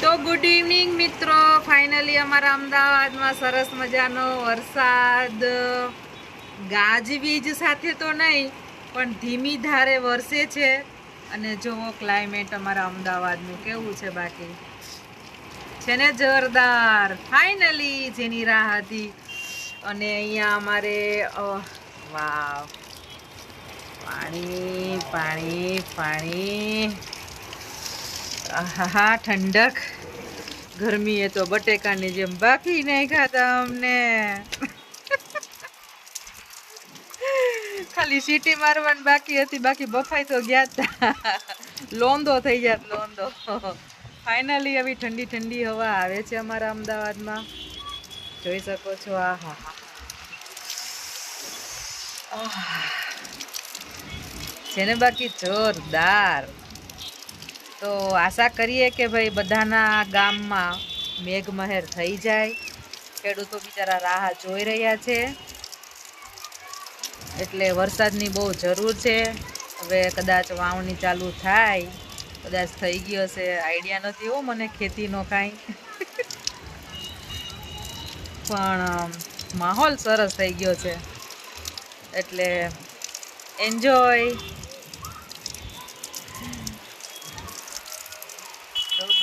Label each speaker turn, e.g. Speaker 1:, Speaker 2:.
Speaker 1: તો good evening મિત્રો. Finally અમારા અમદાવાદમાં સરસ મજાનો વરસાદ. ગાજવીજ સાથે તો નહીં, પણ ધીમી ધારે વરસે છે. અને જુઓ ક્લાઇમેટ અમારા અમદાવાદનું કેવું છે બાકી. છે ને જોરદાર. ફાઇનલી જેની રાહ હતી. અને અહીંયા અમારે વાવ. પાણી પાણી પાણી. આહાહા, ઠંડક. ગરમી એ તો બટેકાની જેમ બાકી નહીં ખાતા અમને ખાલી સીટી મારવાની બાકી હતી, બાકી બફાઈ તો ગયા હતા લોંદો થઈ જાત લોંદો. ફાઇનલી આવી ઠંડી ઠંડી હવા આવે છે અમારા અમદાવાદમાં. જોઈ શકો છો આ હા છે ને બાકી જોરદાર તો આશા કરીએ કે ભાઈ બધાના ગામમાં મેઘમહેર થઈ જાય. ખેડૂતો બિચારા રાહ જોઈ રહ્યા છે. એટલે વરસાદની બહુ જરૂર છે. હવે કદાચ વાવણી ચાલુ થાય. કદાચ થઈ ગયો છે આઈડિયા નથી હો મને ખેતીનો કાંઈ. પણ માહોલ સરસ થઈ ગયો છે. એટલે એન્જોય